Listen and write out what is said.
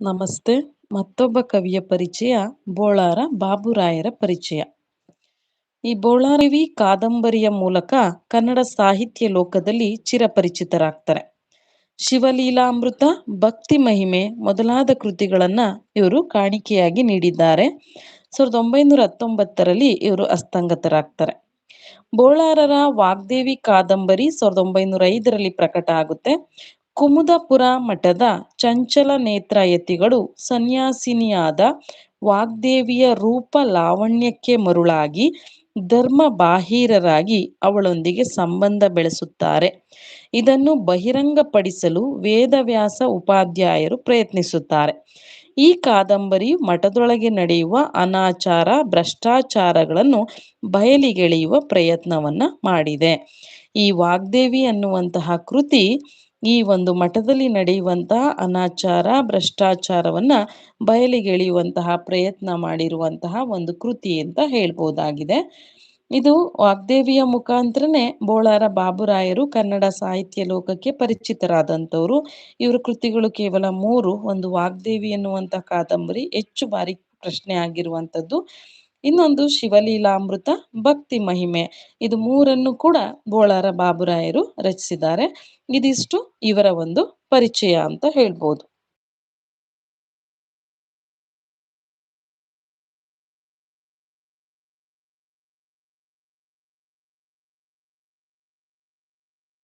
ನಮಸ್ತೆ. ಮತ್ತೊಬ್ಬ ಕವಿಯ ಪರಿಚಯ, ಬೋಳಾರ ಬಾಬುರಾಯರ ಪರಿಚಯ. ಈ ಬೋಳಾರವಿ ಕಾದಂಬರಿಯ ಮೂಲಕ ಕನ್ನಡ ಸಾಹಿತ್ಯ ಲೋಕದಲ್ಲಿ ಚಿರಪರಿಚಿತರಾಗ್ತಾರೆ. ಶಿವಲೀಲಾಮೃತ, ಭಕ್ತಿ ಮಹಿಮೆ ಮೊದಲಾದ ಕೃತಿಗಳನ್ನ ಇವರು ಕಾಣಿಕೆಯಾಗಿ ನೀಡಿದ್ದಾರೆ. ಸಾವಿರದ ಒಂಬೈನೂರ ಹತ್ತೊಂಬತ್ತರಲ್ಲಿ ಇವರು ಅಸ್ತಂಗತರಾಗ್ತಾರೆ. ಬೋಳಾರರ ವಾಗ್ದೇವಿ ಕಾದಂಬರಿ ಸಾವಿರದ ಒಂಬೈನೂರ ಐದರಲ್ಲಿ ಪ್ರಕಟ ಆಗುತ್ತೆ. ಕುಮುದಪುರ ಮಠದ ಚಂಚಲ ನೇತ್ರಯತಿಗಳು ಸನ್ಯಾಸಿನಿಯಾದ ವಾಗ್ದೇವಿಯ ರೂಪ ಲಾವಣ್ಯಕ್ಕೆ ಮರುಳಾಗಿ ಧರ್ಮ ಬಾಹಿರರಾಗಿ ಅವಳೊಂದಿಗೆ ಸಂಬಂಧ ಬೆಳೆಸುತ್ತಾರೆ. ಇದನ್ನು ಬಹಿರಂಗಪಡಿಸಲು ವೇದವ್ಯಾಸ ಉಪಾಧ್ಯಾಯರು ಪ್ರಯತ್ನಿಸುತ್ತಾರೆ. ಈ ಕಾದಂಬರಿ ಮಠದೊಳಗೆ ನಡೆಯುವ ಅನಾಚಾರ, ಭ್ರಷ್ಟಾಚಾರಗಳನ್ನು ಬಯಲಿಗೆಳೆಯುವ ಪ್ರಯತ್ನವನ್ನ ಮಾಡಿದೆ. ಈ ವಾಗ್ದೇವಿ ಅನ್ನುವಂತಹ ಕೃತಿ ಈ ಒಂದು ಮಠದಲ್ಲಿ ನಡೆಯುವಂತಹ ಅನಾಚಾರ, ಭ್ರಷ್ಟಾಚಾರವನ್ನ ಬಯಲಿಗೆಳೆಯುವಂತಹ ಪ್ರಯತ್ನ ಮಾಡಿರುವಂತಹ ಒಂದು ಕೃತಿ ಅಂತ ಹೇಳ್ಬೋದಾಗಿದೆ. ಇದು ವಾಗ್ದೇವಿಯ ಮುಖಾಂತರನೇ ಬೋಳಾರ ಬಾಬುರಾಯರು ಕನ್ನಡ ಸಾಹಿತ್ಯ ಲೋಕಕ್ಕೆ ಪರಿಚಿತರಾದಂಥವ್ರು. ಇವರ ಕೃತಿಗಳು ಕೇವಲ ಮೂರು, ಒಂದು ವಾಗ್ದೇವಿ ಎನ್ನುವಂತ ಕಾದಂಬರಿ ಹೆಚ್ಚು ಬಾರಿ ಪ್ರಶ್ನೆ ಆಗಿರುವಂಥದ್ದು. ಇನ್ನೊಂದು ಶಿವಲೀಲಾಮೃತ ಭಕ್ತಿ ಮಹಿಮೆ. ಇದು ಮೂರನ್ನು ಕೂಡ ಬೋಳಾರ ಬಾಬುರಾಯರು ರಚಿಸಿದ್ದಾರೆ. ಇದಿಷ್ಟು ಇವರ ಒಂದು ಪರಿಚಯ ಅಂತ ಹೇಳ್ಬೋದು.